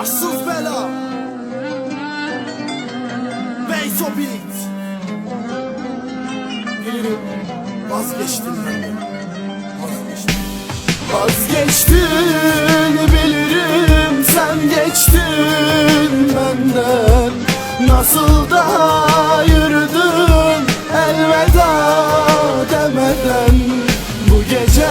Başsız bela. Beyzo Bilirim vazgeçtim benden Vazgeçtim. Vazgeçtin bilirim. Sen geçtin benden. Nasıl da yürüdün? Elveda demeden. Bu gece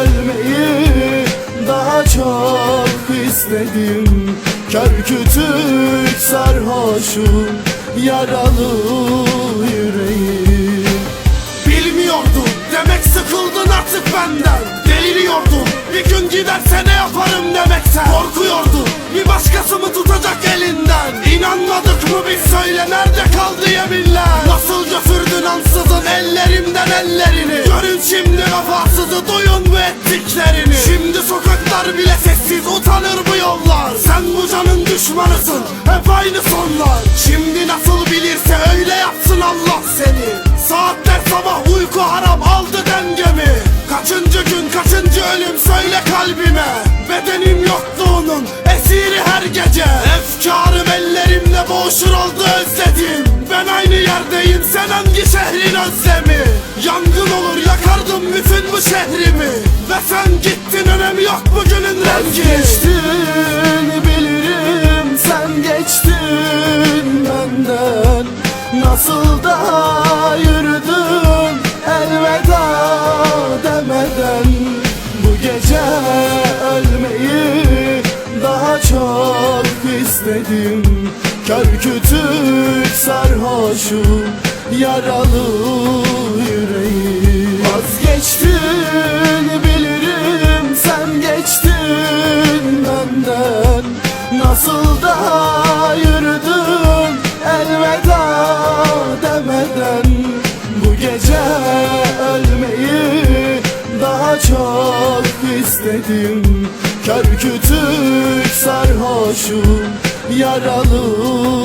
ölmeyi daha çok istedim. Kör kütük sarhoşum yaralı yüreğim. Bilmiyordum demek sıkıldın artık benden. Deliriyordum bir gün giderse ne yaparım demekten. Korkuyordum bir başkası mı tutacak elinden? İnanmadık mı biz söyle nerede kaldı yeminler Nasıl götürdün ansızın ellerimden ellerini? Görün şimdi vefasızı duyun bu ettiklerini. Şimdi sokaklar bile sessiz utanır bu yollar. Sen bu canın düşmanısın hep aynı sonlar. Şimdi nasıl bilirse öyle yapsın Allah seni. Saatler sabah uyku haram aldı dengemi. Kaçıncı gün kaçıncı ölüm söyle kalbime. Bedenim yoktu onun esiri her gece. Efkarım ellerimle boğuşur oldu özledim. Ben aynı yerdeyim sen hangi şehrin özlemi? Yangın olur yakardım bütün bu şehrimi. Ve sen gittin Gece ölmeyi daha çok istedim. Kör kütük sarhoşum yaralı yüreğim. Vazgeçtin bilirim sen geçtin benden. Nasıl istedim. Kör kütük sarhoşum yaralı